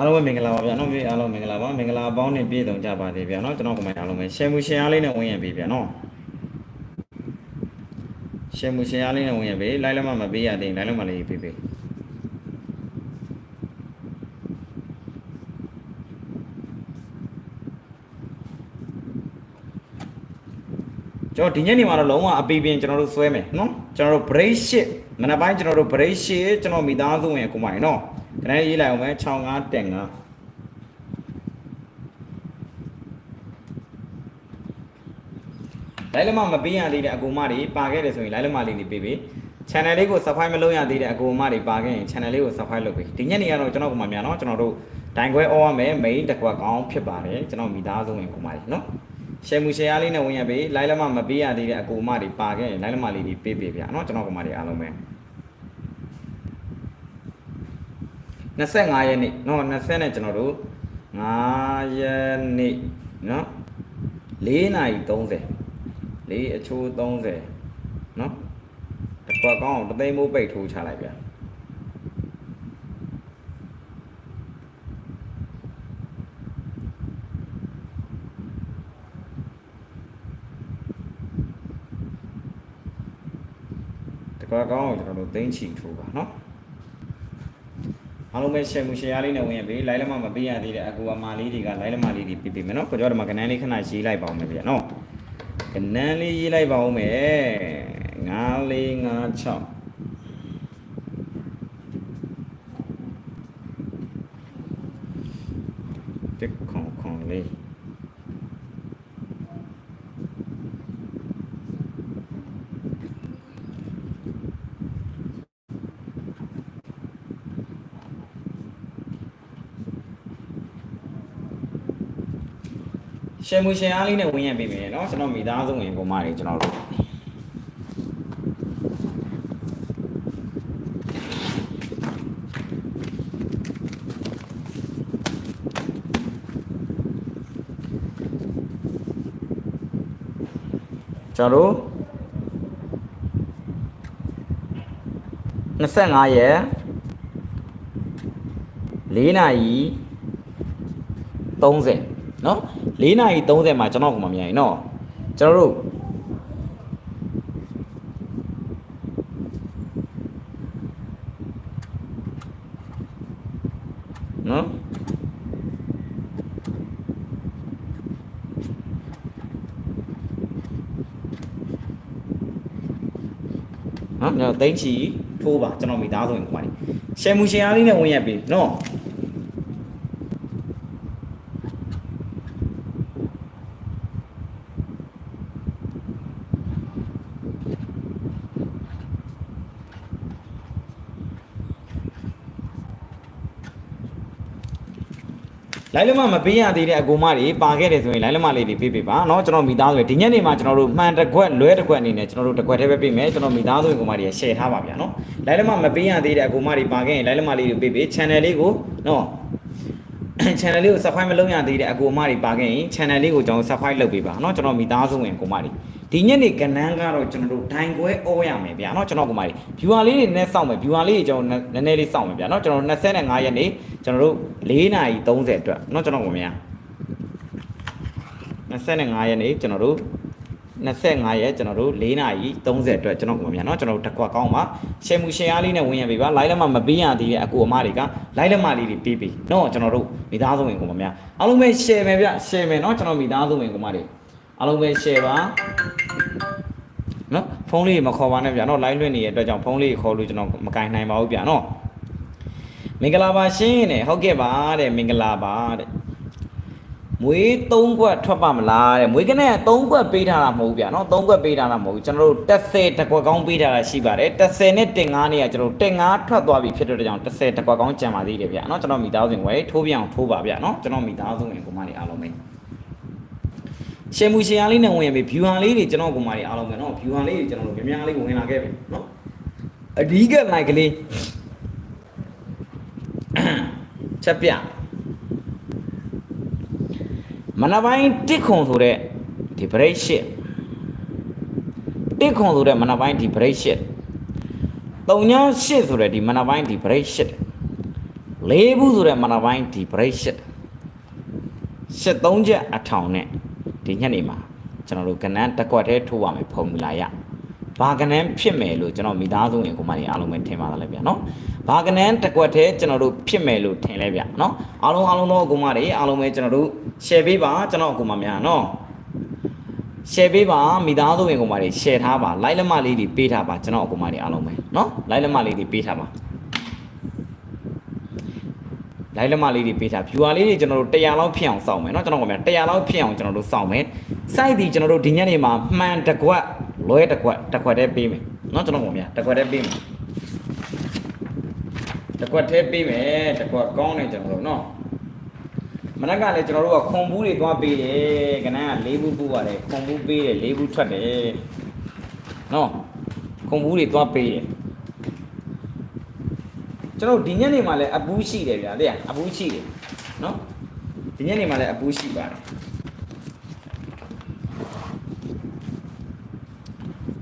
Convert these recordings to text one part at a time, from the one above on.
အားလုံးပဲမင်္ဂလာပါဗျာနော်ပြည့်အားလုံးမင်္ဂလာပါမင်္ဂလာပေါင်းနဲ့ပြည့်စုံကြပါစေဗျာနော်ကျွန်တော်ကမှအားလုံးပဲ share မှု share လေးနဲ့ဝင်ရပြီဗျာနော် share မှု share လေးနဲ့ဝင်ရပြီလိုက်လက်မမပေးရသေးရင်လိုက်လက်မလေးပေးပေးကျွန်တော်ဒီညနေမှာတော့လုံးဝအပီပင်ကျွန်တော်တို့ဆွဲမယ်နော်ကျွန်တော်တို့ break shit မနက်ပိုင်းကျွန်တော်တို့ break shit ကျွန်တော်မိသားစုဝင်ကိုမိုင်နော် ခဏရေးလိုက်အောင်မယ်65တက်5လိုက်လက်မမပေးရသေးတဲ့အကူမတွေပါခဲ့တယ်ဆိုရင်လိုက်လက်မလေးနေပေးပေး channel လေးကို subscribe မလုပ်ရသေးတဲ့အကူမတွေပါခဲ့ရင် channel လေးကို subscribe လုပ်ပေးဒီညနေကတော့ကျွန်တော်ကမှမြန်နော်ကျွန်တော်တို့ဒိုင်ခွဲ all ရမယ် main တစ်ခွက်ကောင်းဖြစ်ပါတယ်ကျွန်တော်မိသားစုဝင်ကူမတွေနော် share မှု share လေးနဲ့ဝင်ရပေးလိုက်လက်မမပေးရသေးတဲ့အကူမတွေပါခဲ့ရင်လိုက်လက်မလေးတွေပေးပေးဗျာနော်ကျွန်တော်ကမှတွေအားလုံးပဲ 25ရက်နေ့နော်20နဲ့ကျွန်တော်တို့5ရက်နေ့နော်4နာရီ30 4အချိုး30နော်တစ်ခွက်ကောင်းအောင်တသိန်းမိုးပိတ်ထိုးချလိုက်ဗျာတစ်ခွက်ကောင်းအောင်ကျွန်တော်တို့သိန်းချီထိုးပါနော် အားလုံးပဲ share မှု share လေးနဲ့ဝင်ရပြီ live လက်မမပေးရသေးတဲ့အကူအမလေးတွေက live လက်မလေးတွေပြပြမယ်နော်ကိုကြောဒီမှာကနန်းလေးခဏရေးလိုက်ပါအောင်မယ်ဗျာနော်ကနန်းလေးရေးလိုက်ပါအောင်မယ်9 4 5 6တက်ခွန်ခွန်လေး ရှယ်မူရှယ်အားလေးနဲ့ဝင်ရပြီမယ်เนาะကျွန်တော်မိသားစုဝင်ကိုမတွေကျွန်တော်တို့ကျွန်တော်တို့25ရက်4နာရီ30 နော်၄နာရီ30မှာကျွန်တော်ကမမြိုင်နော်ကျွန်တော်တို့နော်နော်ကျွန်တော်တိန့်ချီထိုးပါကျွန်တော်မိသားစုဝင်ကွာနေရှယ်မူရှင်အားလေးနဲ့ဝင်ရက်ပြီနော် လိုင်းလမမပေးရသေးတဲ့အကူမတွေပါခဲ့တယ်ဆိုရင်လိုင်းလမလေးတွေပေးပေးပါเนาะကျွန်တော်မိသားစုတွေဒီညနေမှာကျွန်တော်တို့မှန်တစ်ခွက်လွဲတစ်ခွက်အနေနဲ့ကျွန်တော်တို့တစ်ခွက်တည်းပဲပေးမယ်ကျွန်တော်မိသားစုကူမတွေ share ထားပါဗျာเนาะလိုင်းလမမပေးရသေးတဲ့အကူမတွေပါခဲ့ရင်လိုင်းလမလေးတွေပေးပေး channel လေးကိုเนาะ channel လေးကို subscribe မလုပ်ရသေးတဲ့အကူအမတွေပါခဲ့ရင် channel လေးကိုကျွန်တော် subscribe လုပ်ပေးပါเนาะကျွန်တော်မိသားစုဝင်ကူမတွေ ဒီညနေကဏ္ဍကတော့ကျွန်တော်တို့ဒိုင်ခွဲအောရမယ်ဗျာเนาะကျွန်တော်ကူမတွေ viewer လေးတွေနဲ့စောင့်မယ် viewer လေးတွေကျွန်တော်နည်းနည်းလေးစောင့်မယ်ဗျာเนาะကျွန်တော်25ရက်နေ့ကျွန်တော်တို့4နာရီ30အတွက်เนาะကျွန်တော်ကူမများ 25ရက်နေ့ကျွန်တော်တို့25ရက်ကျွန်တော်တို့4နာရီ30အတွက်ကျွန်တော်ကမြန်เนาะကျွန်တော်တို့တစ်ခွက်ကောင်းပါရှယ်မူရှယ်အားလေးနဲ့ဝင်ရပြီပါလိုင်းလက်မမပေးရသေးတဲ့အကူအမတွေကလိုင်းလက်မလေးတွေပေးပေးเนาะကျွန်တော်တို့မိသားစုဝင်ကိုမများအားလုံးပဲ share မယ်ဗျ share မယ်เนาะကျွန်တော်မိသားစုဝင်ကိုမတွေ အားလုံးပဲ share ပါနော်ဖုန်းလေးမခေါ်ပါနဲ့ဗျာနော် live လွှင့်နေတဲ့အတွက်ကြောင့်ဖုန်းလေးခေါ်လို့ကျွန်တော်မကင်နိုင်ပါဘူးဗျာနော်မင်္ဂလာပါရှင်တဲ့ဟုတ်ကဲ့ပါတဲ့မင်္ဂလာပါတဲ့မွေး၃ခွက်ထွက်ပါမလားတဲ့မွေးကနဲ့၃ခွက်ပေးထားတာမဟုတ်ဗျာနော်၃ခွက်ပေးထားတာမဟုတ်ကျွန်တော်တို့30တကွက်ကောင်းပေးထားတာရှိပါတယ်30နဲ့တင်9နဲ့ကကျွန်တော်တို့တင်9ထွက်သွားပြီဖြစ်တဲ့ကြောင့်30တကွက်ကောင်းကျန်ပါသေးတယ်ဗျာနော်ကျွန်တော်မိသားစုဝင်ထိုးပြန်ထိုးပါဗျာနော်ကျွန်တော်မိသားစုဝင်ကိုမနေအားလုံးပဲ ရှယ်မူရှယ်အားလေးနဲ့ဝင်ရပြီ viewer လေးတွေကျွန်တော်ကိုမလေးအားလုံးပဲနော် viewer လေးတွေကျွန်တော်တို့များများလေးဝင်လာခဲ့ပြီနော်အဒီက like ကလေးချက်ပြမနက်ပိုင်းတစ်ခွန်ဆိုတဲ့ဒီ break shit တစ်ခွန်ဆိုတဲ့မနက်ပိုင်းဒီ break shit တုံညာရှစ်ဆိုတဲ့ဒီမနက်ပိုင်းဒီ break shit ၄ဘူးဆိုတဲ့မနာပိုင်းဒီ break ရှစ်ရှစ်သုံးချက်အထောင်နဲ့ ဒီညနေမှာကျွန်တော်တို့ကဏ္ဍတစ်ခွက်တည်းထိုးရမယ်ဖုံမူလာရဘာကဏ္ဍဖြစ်မယ်လို့ကျွန်တော်မိသားစုဝင်ကိုမကြီးအားလုံးပဲထင်ပါလားဗျာနော်ဘာကဏ္ဍတစ်ခွက်တည်းကျွန်တော်တို့ဖြစ်မယ်လို့ထင်လဲဗျာနော်အားလုံးအားလုံးသောကိုမတွေအားလုံးပဲကျွန်တော်တို့ share ပေးပါကျွန်တော်ကိုမများနော် share ပေးပါမိသားစုဝင်ကိုမတွေ share ထားပါ like လက်မလေးတွေပေးထားပါကျွန်တော်အကိုမတွေအားလုံးပဲနော် like လက်မလေးတွေပေးထားပါ လက်မလေးတွေပေးထား viewer လေးတွေကျွန်တော်တို့100လောက်ဖြစ်အောင်စောင့်မယ်เนาะကျွန်တော်ကောင်မ100လောက်ဖြစ်အောင်ကျွန်တော်တို့စောင့်မယ် site ဒီကျွန်တော်တို့ဒီညနေမှာမှန်တစ်ကွက်လွဲတစ်ကွက်တစ်ကွက်တည်းပေးမယ်เนาะကျွန်တော်ကောင်မတစ်ကွက်တည်းပေးမယ်တစ်ကွက်တည်းပေးမယ်တစ်ကွက်ကောင်းတယ်ကျွန်တော်တို့เนาะ မနက်ကလည်းကျွန်တော်တို့ကခွန်ဘူးတွေသွားပေးတယ်ကနန်းက၄ဘူးပူရတယ်ခွန်ဘူးပေးတယ်၄ဘူးထွက်တယ်နော်ခွန်ဘူးတွေသွားပေးတယ် ကျွန်တော်တို့ဒီညနေမှာလည်းအပူးရှိတယ်ဗျာတဲ့အပူးရှိတယ်နော်ဒီညနေမှာလည်းအပူးရှိပါတယ်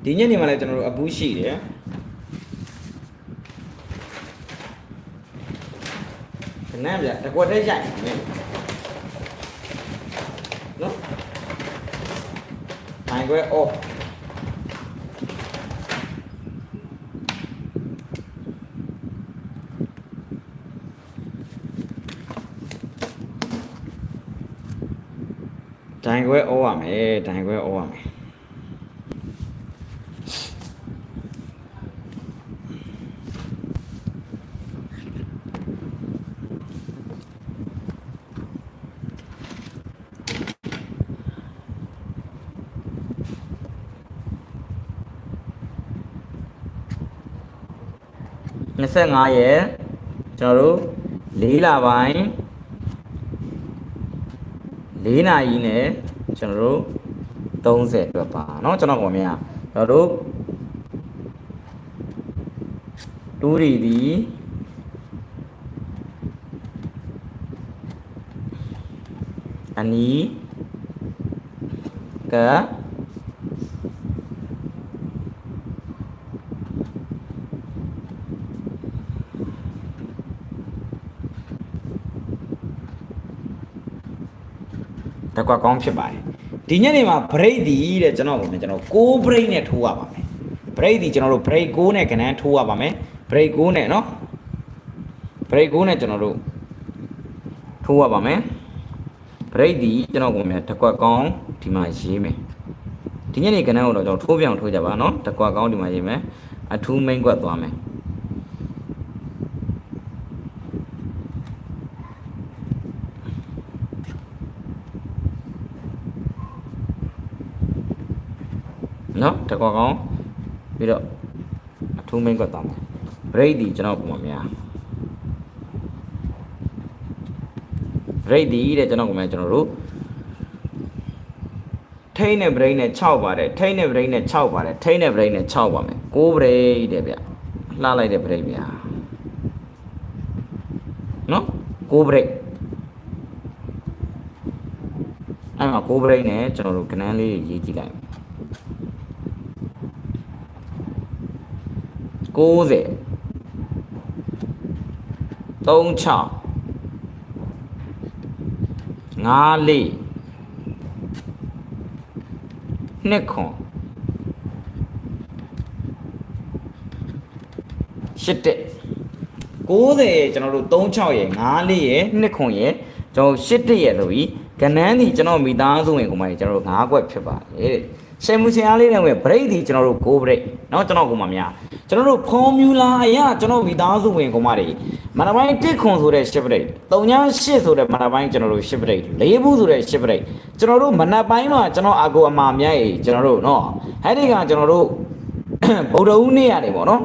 ဒီညနေမှာလည်းကျွန်တော်တို့အပူးရှိတယ်ကနန်းဗျာတကွက်တည်းရိုက်မယ်နော်။နိုင်ခွဲ off င်ခွဲဩရမယ်ဒိုင်ခွဲဩရမယ်25ရက်ကျွန်တော်တို့၄လပိုင်း ၄နာရီနဲ့ကျွန်တော်တို့30အတွက်ပါเนาะကျွန်တော်ကောင်မြင်ကျွန်တော်တို့တူရီဒီအနီးက ကွက်ကောင်းဖြစ်ပါတယ်ဒီညနေမှာ break ဒီတဲ့ကျွန်တော်ကျွန်တော်6 break နဲ့ထိုးရပါမယ် break ဒီကျွန်တော်တို့ break 6နဲ့ကဏ္ဍထိုးရပါမယ် break 6နဲ့နော် break 6နဲ့ကျွန်တော်တို့ထိုးရပါမယ် break ဒီကျွန်တော်ကိုမြန်တကွက်ကောင်းဒီမှာရေးမယ်ဒီညနေကဏ္ဍကိုတော့ကျွန်တော်ထိုးပြောင်ထိုးကြပါနော်တကွက်ကောင်းဒီမှာရေးမယ်အထူး main ကွက်သွားမယ် နော်တကွာကောင်းပြီးတော့အထူးမိန်ကွက်သွားမယ် break ဒီကျွန်တော်ပုံမှန်များ break ဒီတဲ့ကျွန်တော်ပုံမှန်ကျွန်တော်တို့ထိန်းနဲ့ break နဲ့6ပါတယ်ထိန်းနဲ့ break နဲ့6ပါတယ်ထိန်းနဲ့ break နဲ့6ပါမယ်6 break တဲ့ဗျလှလိုက်တဲ့ break ဗျာနော်6 break အဲ့မှာ6 break နဲ့ကျွန်တော်တို့ကနန်းလေးရေးကြည့်လိုက်မယ် 90 36 54 နှစ်ခွန်ရှစ်တက်90ကျွန်တော်တို့36ရယ်54ရယ်နှစ်ခွန်ရယ်ကျွန်တော်ရှစ်တက်ရယ်ဆိုပြီးကနန်းဒီကျွန်တော်မိသားစုဝင်ကိုမှကျွန်တော်တို့9ခွက်ဖြစ်ပါတယ်တဲ့ ရှယ်မူရှင်အားလေးနဲ့ဝင် break ဒီကျွန်တော်တို့6 break เนาะကျွန်တော်ကိုမှများကျွန်တော်တို့ formula အရကျွန်တော်မိသားစုဝင်ကိုမှတွေမနပိုင်း1ခွန်ဆိုတဲ့10 break 3ည8ဆိုတဲ့မနပိုင်းကျွန်တော်တို့10 break 4ဘူးဆိုတဲ့10 break ကျွန်တော်တို့မနက်ပိုင်းမှာကျွန်တော်အာကိုအမာမြိုက်ကျွန်တော်တို့เนาะအဲ့ဒီကကျွန်တော်တို့ ဗုဒ္ဓဦးနေ့ရတယ်ပေါ့နော်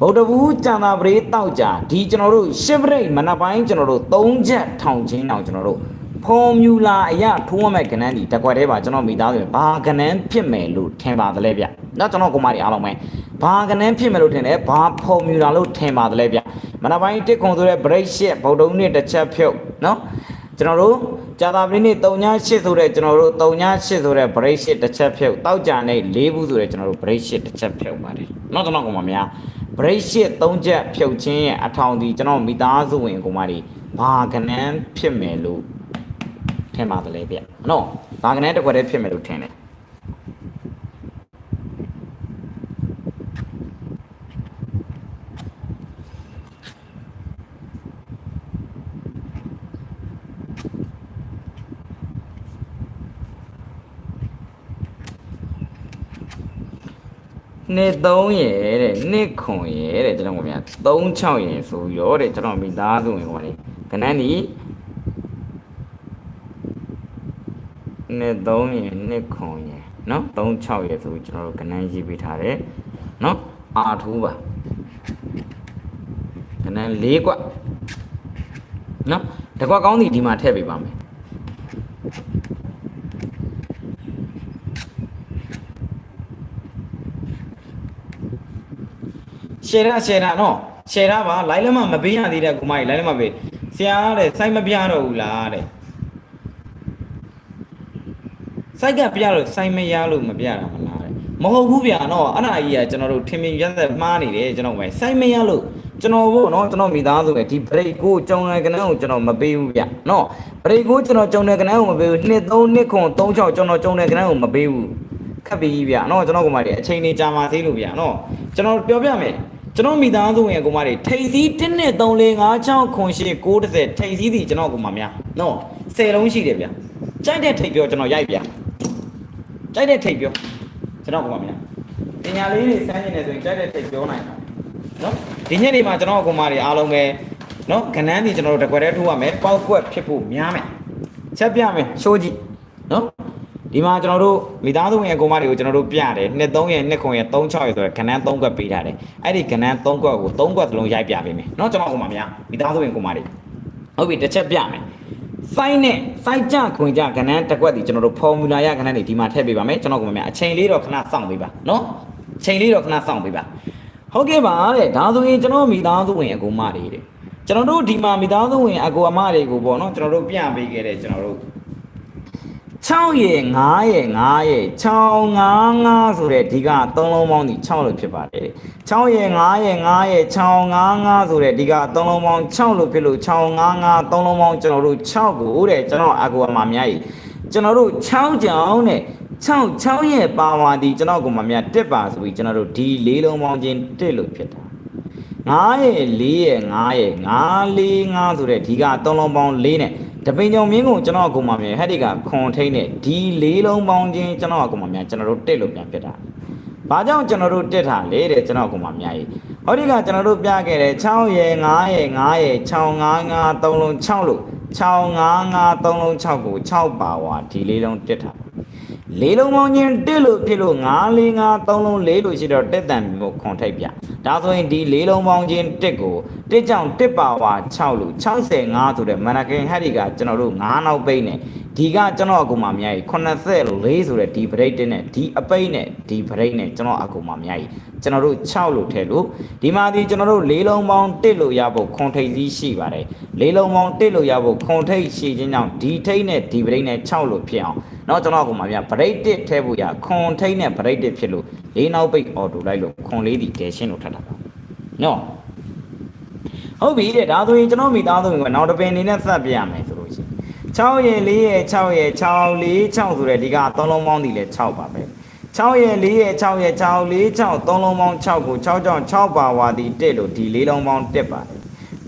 ဗုဒ္ဓဘူးကျန်တာပရိတောက်ကြဒီကျွန်တော်တို့ရှစ်ပရိတ်မနက်ပိုင်းကျွန်တော်တို့၃ချက်ထောင်ချင်းတောင်ကျွန်တော်တို့ ဖော်မြူလာအရထိုးရမယ့်ကဏ္ဍဒီတစ်ခွက်တည်းပါကျွန်တော်မိသားစုပဲဘာကဏ္ဍဖြစ်မယ်လို့ထင်ပါတယ်လေဗျ။နော်ကျွန်တော်ကိုမကြီးအားလုံးပဲဘာကဏ္ဍဖြစ်မယ်လို့ထင်တယ်ဘာဖော်မြူလာလို့ထင်ပါတယ်လေဗျ။မနက်ပိုင်းတစ်ခွန်ဆိုတဲ့ break ရှစ်ဗုဒ္ဓဦးနေ့တစ်ချက်ဖြုတ်နော်ကျွန်တော်တို့ကြာတာပရိနေ့3ည8ဆိုတဲ့ကျွန်တော်တို့3ည8ဆိုတဲ့ break ရှစ်တစ်ချက်ဖြုတ်တောက်ကြနေ4ဘူးဆိုတဲ့ကျွန်တော်တို့ break ရှစ်တစ်ချက်ဖြုတ်ပါတယ်။နော်ကျွန်တော်ကမှများ break ရှစ်၃ချက်ဖြုတ်ခြင်းရဲ့အထောင်ဒီကျွန်တော်မိသားစုဝင်ကောင်မတွေဘာကနန်းဖြစ်မယ်လို့ ထင်ပါတယ်လေဗျနော်ဘာကနန်းတစ်ခွက်တည်းဖြစ်မယ်လို့ထင်တယ်နှစ်3ရယ်တဲ့နှစ်ခွန်ရယ်တဲ့ကျွန်တော်ကများ3 6ရယ်ဆိုပြီးတော့တဲ့ကျွန်တော်မိသားစုဝင်ကောင်မလေးကနန်းဒီ နှစ်3ရယ်နှစ်ခွန်ရယ်နော်3 6ရယ်ဆိုပြီးကျွန်တော်တို့ကနန်းရေးပေးထားတယ်နော်အာထူးပါကနန်း၄ကွနော်တကွကောင်းစီဒီမှာထည့်ပေးပါမယ်ရှယ်ရရှယ်ရနော်ရှယ်ရပါလိုင်းလက်မမပေးရသေးတဲ့ကူမကြီးလိုင်းလက်မပေးဆရာတဲ့စိုက်မပြတော့ဘူးလားတဲ့ စိုက်ကပြလို့စိုက်မရလို့မပြတာမလားတဲ့မဟုတ်ဘူးဗျာနော်အဲ့ဒါကြီးကကျွန်တော်တို့ထင်မြင်ရသက်မှားနေတယ်ကျွန်တော်ပဲစိုက်မရလို့ကျွန်တော်ဘောနော်ကျွန်တော်မိသားစုရဲ့ဒီ break ကိုကြုံတဲ့ကနန်းကိုကျွန်တော်မပေးဘူးဗျနော် break ကိုကျွန်တော်ကြုံတဲ့ကနန်းကိုမပေးဘူး2 3 2ခွန်3 6ကျွန်တော်ကြုံတဲ့ကနန်းကိုမပေးဘူးခက်ပြီဗျနော်ကျွန်တော်ကမှလည်းအချိန်လေးကြာမှသေးလို့ဗျနော်ကျွန်တော်ပြောပြမယ်ကျွန်တော်မိသားစုရဲ့ကောင်မတွေထိပ်စီး1နဲ့3 4 5 6ခွန်8 9 10ထိပ်စီးစီကျွန်တော်ကောင်မများနော်10လုံးရှိတယ်ဗျကြိုက်တဲ့ထိပ်ပြောကျွန်တော်ရိုက်ဗျ ကြိုက်တဲ့ထိပ်ပြောကျွန်တော်ကောင်မများပညာလေးတွေစမ်းနေတယ်ဆိုရင်ကြိုက်တဲ့ထိပ်ပြောနိုင်တာနော်ဒီညနေမှာကျွန်တော်ကောင်မတွေအားလုံးပဲနော်ခဏန်းဒီကျွန်တော်တို့တကွက်တည်းထိုးရမယ်ပေါက်ကွက်ဖြစ်ဖို့များမယ်ချက်ပြမယ်ရှိုးကြည့်နော်ဒီမှာကျွန်တော်တို့မိသားစုဝင်အကောင်မတွေကိုကျွန်တော်တို့ပြတယ်နှစ်3ရဲ့နှစ်ခွန်ရဲ့3 6ရဲ့ဆိုတော့ခဏန်း3ကွက်ပေးထားတယ်အဲ့ဒီခဏန်း3ကွက်ကို3ကွက်သလုံးရိုက်ပြပေးမယ်နော်ကျွန်တော်ကောင်မများမိသားစုဝင်ကောင်မတွေဟုတ်ပြီတစ်ချက်ပြမယ် စိုက်နဲ့စိုက်ကြခွင်ကြကဏ္ဍတစ်ကွက်ဒီကျွန်တော်တို့ formula ရကဏ္ဍတွေဒီမှာထည့်ပေးပါမယ်ကျွန်တော်ကောင်မများအချိန်လေးတော့ခဏစောင့်ပေးပါနော်အချိန်လေးတော့ခဏစောင့်ပေးပါဟုတ်ကဲ့ပါတဲ့ဒါဆိုရင်ကျွန်တော်မိသားစုဝင်အကောင်မတွေတဲ့ကျွန်တော်တို့ဒီမှာမိသားစုဝင်အကောင်အမတွေကိုပေါ့နော်ကျွန်တော်တို့ပြပေးခဲ့တဲ့ကျွန်တော်တို့ 6ရဲ့9ရဲ့9ရဲ့6 5 5ဆိုတဲ့ဒီကသုံးလုံးပေါင်းဒီ6လို့ဖြစ်ပါတယ်6ရဲ့9ရဲ့9ရဲ့6 5 5ဆိုတဲ့ဒီကသုံးလုံးပေါင်း6လို့ဖြစ်လို့6 5 5သုံးလုံးပေါင်းကျွန်တော်တို့6ကိုတဲ့ကျွန်တော်အကူအမများကြီးကျွန်တော်တို့6ကြောင်တဲ့6 6ရဲ့ပါဝါဒီကျွန်တော်ကမများတက်ပါဆိုပြီးကျွန်တော်တို့ဒီလေးလုံးပေါင်းချင်းတက်လို့ဖြစ်တာ 9ရဲ့4ရဲ့9ရဲ့9 4 5ဆိုတဲ့ဒီကသုံးလုံးပေါင်း4နဲ့တပိန်ကြောင်မင်းကိုကျွန်တော်အကူမများဟဲ့ဒီကခွန်ထိန်နဲ့ဒီလေးလုံးပေါင်းချင်းကျွန်တော်အကူမများကျွန်တော်တို့တက်လို့ပြန်ဖြစ်တာ။ဘာကြောင့်ကျွန်တော်တို့တက်တာလဲတဲ့ကျွန်တော်ကမှအများကြီး။ဟောဒီကကျွန်တော်တို့ပြခဲ့တဲ့6ရဲ့9ရဲ့9ရဲ့6 5 5 3လုံး6လို့6 5 5 3လုံး6ကို6ပါဝါဒီလေးလုံးတက်တာ။ လေးလုံးပေါင်းချင်းတက်လို့ဖြစ်လို့9 4 5 3လုံး4လို့ရှိတော့တက်တန်မျိုးခွန်ထိပ်ပြ။ဒါဆိုရင်ဒီလေးလုံးပေါင်းချင်းတက်ကိုတက်ကြောင့်တက်ပါဝါ6လို့65ဆိုတဲ့မန္တကင်ဟက်ဒီကကျွန်တော်တို့9နောက်ပိတ်နဲ့ ဒီကကျွန်တော်အကူမအများကြီး84ဆိုတဲ့ဒီ break တက်နဲ့ဒီအပိတ်နဲ့ဒီ break နဲ့ကျွန်တော်အကူမအများကြီးကျွန်တော်တို့6လို့ထည့်လို့ဒီမှာဒီကျွန်တော်တို့လေးလုံးပေါင်းတစ်လို့ရဖို့ခွန်ထိပ်စည်းရှိပါတယ်လေးလုံးပေါင်းတစ်လို့ရဖို့ခွန်ထိပ်ရှိခြင်းကြောင့်ဒီထိပ်နဲ့ဒီ break နဲ့6လို့ဖြစ်အောင်เนาะကျွန်တော်အကူမအများ break တစ်ထည့်ဖို့ရခွန်ထိပ်နဲ့ break တစ်ဖြစ်လို့လေးနောက်ပိတ် auto လိုက်လို့ခွန်လေးဒီ dash လို့ထပ်တာပါเนาะ ဟုတ်ပြီတဲ့ဒါဆိုရင်ကျွန်တော်မိသားစုကနောက်တစ်ပင်နေနဲ့စပ်ပြရမယ်ဆိုလို့ရှိရင် 6ရဲ့4ရဲ့6ရဲ့6 4 6ဆိုတဲ့ဒီကသုံးလုံးပေါင်းဒီလဲ6ပါပဲ6ရဲ့4ရဲ့6ရဲ့6 4 6သုံးလုံးပေါင်း6ကို6ကြောင့်6ပါဝါဒီတက်လို့ဒီလေးလုံးပေါင်းတက်ပါတယ်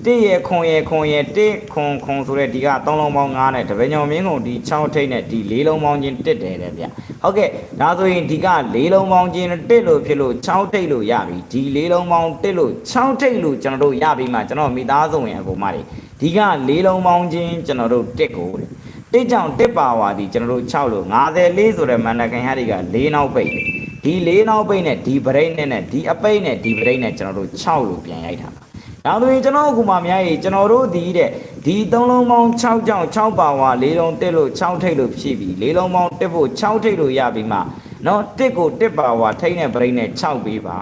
တစ်ရဲ့ခွန်ရဲ့ခွန်ရဲ့တစ်ခွန်ခွန်ဆိုတဲ့ဒီကသုံးလုံးပေါင်း9နဲ့တပည့်ညောင်မင်းကုန်ဒီ6ထိတ်နဲ့ဒီလေးလုံးပေါင်းချင်းတက်တယ်တဲ့ဗျဟုတ်ကဲ့ဒါဆိုရင်ဒီကလေးလုံးပေါင်းချင်းတက်လို့ဖြစ်လို့6ထိတ်လို့ရပြီဒီလေးလုံးပေါင်းတက်လို့6ထိတ်လို့ကျွန်တော်တို့ရပြီမှကျွန်တော်မိသားစုဝင်အကူမတွေ ဒီက၄လုံးပေါင်းချင်းကျွန်တော်တို့တက်ကိုတက်ကြောင်တက်ပါဝါဒီကျွန်တော်တို့6လို့54ဆိုတဲ့မန္တကန်ဟရီက၄နောက်ပိတ်ဒီ၄နောက်ပိတ်နဲ့ဒီဗရိတ်နဲ့နဲ့ဒီအပိတ်နဲ့ဒီဗရိတ်နဲ့ကျွန်တော်တို့6လို့ပြန်ရိုက်တာပါနောက်တွင်ကျွန်တော်အခုမှများရေကျွန်တော်တို့ဒီတဲ့ဒီ3လုံးပေါင်း6ကြောင်6ပါဝါ4လုံးတက်လို့6ထိတ်လို့ဖြည့်ပြီ4လုံးပေါင်းတက်ဖို့6ထိတ်လို့ရပြီမှာနော်တက်ကိုတက်ပါဝါထိတ်နဲ့ဗရိတ်နဲ့6ပေးပါ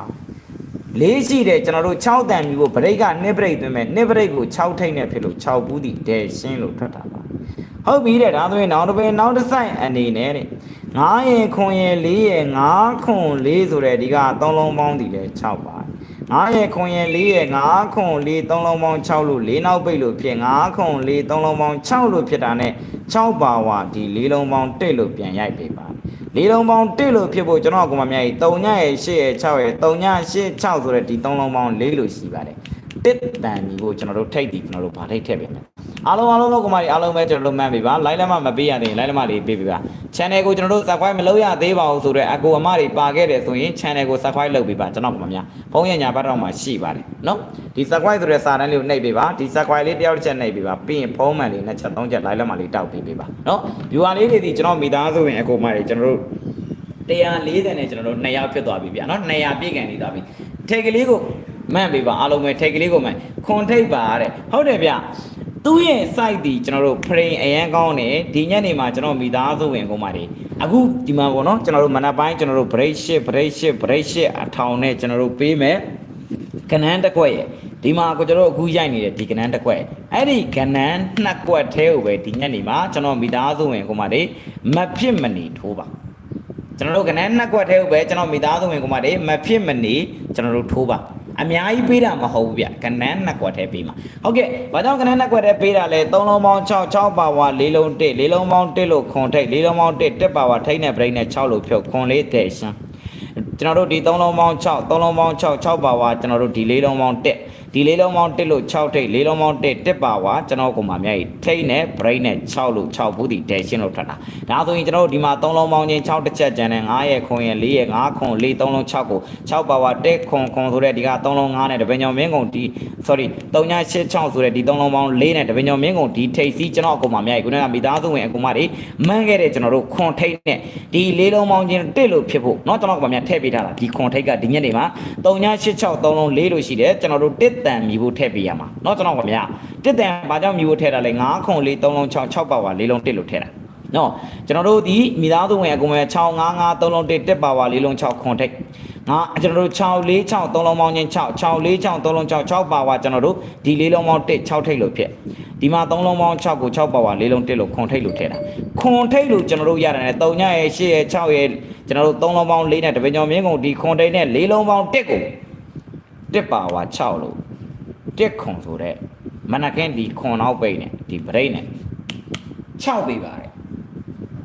လေးရှိတယ်ကျွန်တော်တို့6တန်ပြီးဖို့ဗရိတ်ကနှစ်ဗရိတ်သွင်းမယ်နှစ်ဗရိတ်ကို6ထိတ်နဲ့ဖြစ်လို့6ဘူးဒီဒဲရှင်းလို့ထွက်တာပါဟုတ်ပြီတဲ့ဒါဆိုရင်နောက်တစ်ပင်နောက်တစ်ဆိုင်အနေနဲ့တဲ့9ရင်ခွန်ရင်4ရင်9ခွန်4ဆိုတဲ့ဒီက3လုံးပေါင်းဒီလဲ6ပါ9ရဲ့ခွန်ရဲ့4ရဲ့9ခွန်4 3လုံးပေါင်း6လို့4နောက်ပိတ်လို့ဖြစ်9ခွန်4 3လုံးပေါင်း6လို့ဖြစ်တာနဲ့6ပါဝါဒီ4လုံးပေါင်း1လို့ပြန်ရိုက်ပေးပါ လေးလုံးပေါင်း1လို့ဖြစ်ဖို့ကျွန်တော်ကမှမြိုက်3ညရဲ့8ရဲ့6ရဲ့3ည8 6ဆိုတဲ့ဒီ3လုံးပေါင်း4လို့ရှိပါတယ်တစ်တန်ဒီကိုကျွန်တော်တို့ထိတ်ဒီကျွန်တော်တို့ဗာထိတ်ထည့်ပေးမယ် အားလုံးအားလုံးတော့ကမကြီးအားလုံးပဲကျွန်တော်တို့မှတ်ပေးပါလိုက်လက်မမပေးရသေးရင်လိုက်လက်မလေးပေးပေးပါ channel ကိုကျွန်တော်တို့ subscribe မလုပ်ရသေးပါဘူးဆိုတော့အကူအမတွေပါခဲ့တယ်ဆိုရင် channel ကို subscribe လုပ်ပေးပါကျွန်တော်ကမများဖုန်းရညာဘက်တော့မှရှိပါတယ်နော်ဒီ subscribe ဆိုတဲ့စာတန်းလေးကိုနှိပ်ပေးပါဒီ subscribe လေးတစ်ယောက်တစ်ချက်နှိပ်ပေးပါပြီးရင်ဖုန်းမှန်လေးနှစ်ချက်သုံးချက်လိုက်လက်မလေးတောက်ပေးပေးပါနော် viewer လေးတွေဒီကျွန်တော်မိသားစုဝင်အကူအမတွေကျွန်တော်တို့140နဲ့ကျွန်တော်တို့2ယောက်ဖြစ်သွားပြီဗျာနော်200ပြည့်ကန်နေသွားပြီထိတ်ကလေးကိုမှန်ပေးပါအားလုံးပဲထိတ်ကလေးကိုမှန်ခွန်ထိတ်ပါတဲ့ဟုတ်တယ်ဗျ သူ့ရဲ့ site ဒီကျွန်တော်တို့ frame အရန်ကောင်းတယ်ဒီညနေမှာကျွန်တော်မိသားစုဝင်ကုန်ပါလေအခုဒီမှာပေါ့နော်ကျွန်တော်တို့မနက်ပိုင်းကျွန်တော်တို့ break shift break shift break shift အထောင်နဲ့ကျွန်တော်တို့ပေးမယ်ကနန်းတစ်ခွက်ရဲ့ဒီမှာကိုကျွန်တော်တို့အခုရိုက်နေတဲ့ဒီကနန်းတစ်ခွက်အဲ့ဒီကနန်းနှစ်ခွက်သေးကိုပဲဒီညနေမှာကျွန်တော်မိသားစုဝင်ကုန်ပါလေမဖြစ်မနေထိုးပါကျွန်တော်တို့ကနန်းနှစ်ကွက်ထဲကိုပဲကျွန်တော်မိသားစုဝင်ကမတွေမဖြစ်မနေကျွန်တော်တို့ထိုးပါ အများကြီးပေးတာမဟုတ်ဘူးဗျကနန်းနှစ်ကွက်ထဲပေးမှာဟုတ်ကဲ့ဘာကြောင့်ကနန်းနှစ်ကွက်ထဲပေးတာလဲ3လုံးပေါင်း6 6ပါဝါ4လုံး1 4လုံးပေါင်း1လို့ခွန်ထိတ်4လုံးပေါင်း1 1ပါဝါထိတ်နဲ့ break နဲ့6လို့ဖြုတ်ခွန်လေးတဲ့ရှမ်းကျွန်တော်တို့ဒီ3လုံးပေါင်း6 3လုံးပေါင်း6 6ပါဝါကျွန်တော်တို့ဒီ4လုံးပေါင်း1 ဒီလေးလုံးပေါင်း1လို့6ထိတ်လေးလုံးပေါင်း1 1ပါဝါကျွန်တော်ကိုမှမြိုက်ထိတ်နဲ့ break နဲ့6လို့6ဘူးဒီ tension လို့ထွက်တာဒါဆိုရင်ကျွန်တော်တို့ဒီမှာ3လုံးပေါင်းချင်း6တစ်ချက်ကျန်တဲ့9ရဲ့ခွန်ရဲ့4ရဲ့5ခွန်4 3လုံး6ကို6ပါဝါ1ခွန်ခွန်ဆိုတဲ့ဒီက3လုံး9နဲ့တပင်ညောင်မင်းကုန်ဒီ sorry 3ည86ဆိုတဲ့ဒီ3လုံးပေါင်း4နဲ့တပင်ညောင်မင်းကုန်ဒီထိတ်စီးကျွန်တော်အကုန်မှမြိုက်ခုနကမိသားစုဝင်အကုန်မှတွေမှန်းခဲ့တဲ့ကျွန်တော်တို့ခွန်ထိတ်နဲ့ဒီလေးလုံးပေါင်းချင်း1လို့ဖြစ်ဖို့เนาะကျွန်တော်ကမှမြိုက်ထည့်ပေးထားတာဒီခွန်ထိတ်ကဒီညနေမှာ3ည86 3လုံး4လို့ရှိတယ်ကျွန်တော်တို့တစ် တန်မြည်ဖို့ထည့်ပေးရမှာเนาะကျွန်တော်ကမှမြိုက်တစ်တန်ဘာကြောင့်မြည်ဖို့ထည့်တာလဲ9ခွန်4 3လုံး6 6ပါဝါ4လုံး1လို့ထည့်တာ နော်ကျွန်တော်တို့ဒီမိသားစုဝင်အကုန်ပဲ6 5 5 3လုံး1တက်ပါပါ4လုံး6ခွန်ထိတ်ငါကျွန်တော်တို့6 4 6 3လုံးပေါင်းချင်း6 6 4 6 3လုံး6 6ပါပါကျွန်တော်တို့ဒီ4လုံးပေါင်း1 6ထိတ်လို့ဖြစ်ဒီမှာ3လုံးပေါင်း6ကို6ပါပါ4လုံး1လို့ခွန်ထိတ်လို့ထည့်တာခွန်ထိတ်လို့ကျွန်တော်တို့ရတယ်နဲ့3ညရဲ့8ရဲ့6ရဲ့ကျွန်တော်တို့3လုံးပေါင်း4နဲ့တပည့်ကျော်မင်းကုန်ဒီခွန်ထိတ်နဲ့4လုံးပေါင်း1ကို1ပါပါ6လို့ 1ခွန်ဆိုတဲ့မနက်ခင်းဒီခွန်နောက်ပိတ်နဲ့ဒီဗရိတ်နဲ့6ပေးပါတယ်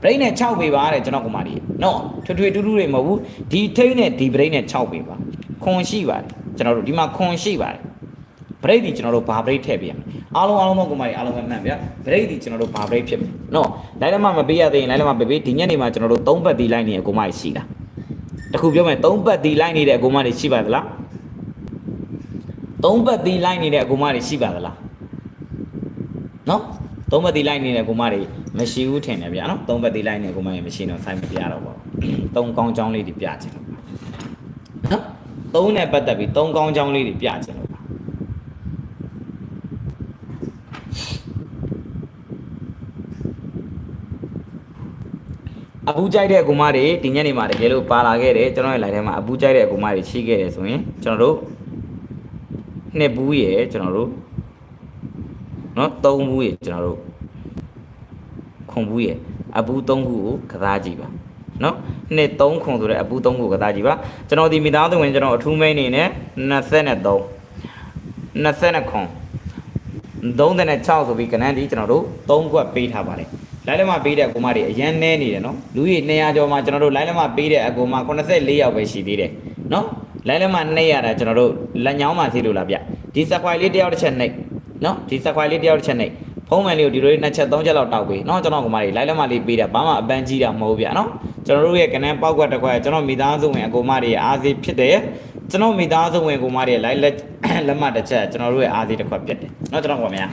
brain နဲ့6ပေးပါတဲ့ကျွန်တော်ကမာကြီးနော်ထွေထွေတူးတူးတွေမဟုတ်ဘူးဒီထိတ်နဲ့ဒီ brain နဲ့6ပေးပါခွန်ရှိပါတယ်ကျွန်တော်တို့ဒီမှာခွန်ရှိပါတယ် break ဒီကျွန်တော်တို့ဘာ break ထည့်ပေးရမလဲအားလုံးအားလုံးတော့ကမာကြီးအားလုံးပဲမှန်ဗျာ break ဒီကျွန်တော်တို့ဘာ break ဖြစ်မလဲနော်လိုက်လက်မမပေးရသေးရင်လိုက်လက်မပေးပေးဒီညနေမှာကျွန်တော်တို့3ပတ်ဒီလိုက်နေအကူမကြီးရှိတာတခုပြောမယ်3ပတ်ဒီလိုက်နေတဲ့အကူမကြီးရှိပါသလား 3ပတ်ဒီလိုက်နေတဲ့အကူမကြီးရှိပါသလားနော်သုံးဘက်တီလိုက်နေတဲ့ကိုမတွေမရှိဘူးထင်တယ်ဗျာနော်သုံးဘက်တီလိုက်နေတဲ့ကိုမတွေမရှိတော့ဆိုင်မပြတော့ပါဘူးသုံးကောင်းချောင်းလေးတွေပြချင်လို့ပါနော်သုံးနဲ့ပတ်သက်ပြီးသုံးကောင်းချောင်းလေးတွေပြချင်လို့ပါအပူကြိုက်တဲ့ကိုမတွေဒီညနေမှာတကယ်လို့ပါလာခဲ့တယ်ကျွန်တော်ရဲ့ line ထဲမှာအပူကြိုက်တဲ့ကိုမတွေရှိခဲ့တယ်ဆိုရင်ကျွန်တော်တို့ နှစ်ဘူးရယ်ကျွန်တော်တို့နော်သုံးဘူးရေကျွန်တော်တို့ခွန်ဘူးရေအပူသုံးခုကိုကစားကြည့်ပါနော်နှစ်သုံးခွန်ဆိုတဲ့အပူသုံးခုကိုကစားကြည့်ပါကျွန်တော်ဒီမိသားစုဝင်ကျွန်တော်အထူးမိန်းနေနဲ့23 20ခွန်36ဆိုပြီးကနန်းဒီကျွန်တော်တို့3ခွက်ပေးထားပါတယ်လိုက်လက်မပေးတဲ့အကူမတွေအရန်နဲနေတယ်နော်လူကြီး200ကျော်မှာကျွန်တော်တို့လိုက်လက်မပေးတဲ့အကူမ84ယောက်ပဲရှိသေးတယ်နော် လိုက်လက်မနှိပ်ရတာကျွန်တော်တို့လက်ညောင်းမှသိလို့လားဗျဒီစကွိုင်လေးတစ်ယောက်တစ်ချက်နှိပ်နော်ဒီစခွိုင်လေးတယောက်တစ်ချက်နဲ့ဖုံးမှန်လေးကိုဒီလိုလေးနှစ်ချက်သုံးချက်လောက်တောက်ပေးနော်ကျွန်တော်ကမားလေးလိုက်လက်မလေးပေးတာဘာမှအပန်းကြီးတာမဟုတ်ဗျာနော်ကျွန်တော်တို့ရဲ့ကနန်းပေါက်ကွက်တစ်ခွက်ကျွန်တော်မိသားစုဝင်အကူမတွေအားစီဖြစ်တယ်ကျွန်တော်မိသားစုဝင်အကူမတွေလိုက်လက်လက်မတစ်ချက်ကျွန်တော်တို့ရဲ့အားစီတစ်ခွက်ဖြစ်တယ်နော်ကျွန်တော်ကမများ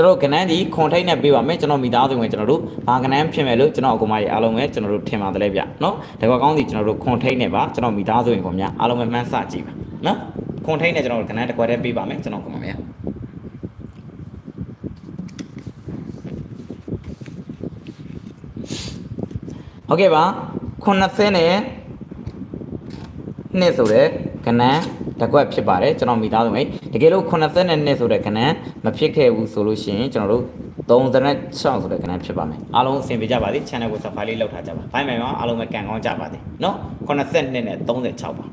ကျွန်တော်ကနန်းဒီခွန်ထိတ်နဲ့ပေးပါမယ်ကျွန်တော်မိသားစုဝင်ကျွန်တော်တို့ဘာကနန်းဖြစ်မယ်လို့ကျွန်တော်အကူမကြီးအားလုံးပဲကျွန်တော်တို့ထင်ပါတယ်ဗျနော်ဒါကကောင်းစီကျွန်တော်တို့ခွန်ထိတ်နဲ့ပါကျွန်တော်မိသားစုဝင်ကိုများအားလုံးပဲမှန်းဆကြည့်ပါနော်ခွန်ထိတ်နဲ့ကျွန်တော်တို့ကနန်းတစ်ခွက်တည်းပေးပါမယ်ကျွန်တော်အကူမများဟုတ်ကဲ့ပါ90နဲ့နှစ်ဆိုတဲ့ကနန်း တစ်ခွက်ဖြစ်ပါတယ်ကျွန်တော်မိသားစုမိတ်တကယ်လို့82ဆိုတဲ့ကနန်းမဖြစ်ခဲ့ဘူးဆိုလို့ရှိရင်ကျွန်တော်တို့ 36ဆိုတဲ့ကဏ္ဍဖြစ်ပါမယ်အားလုံးအဆင်ပြေကြပါသည် channel ကို subscribe လေးလုပ်ထားကြပါဘိုင်မိုင်မှာအားလုံးပဲကန်ကောင်းကြပါသည်เนาะ82နဲ့36ပါ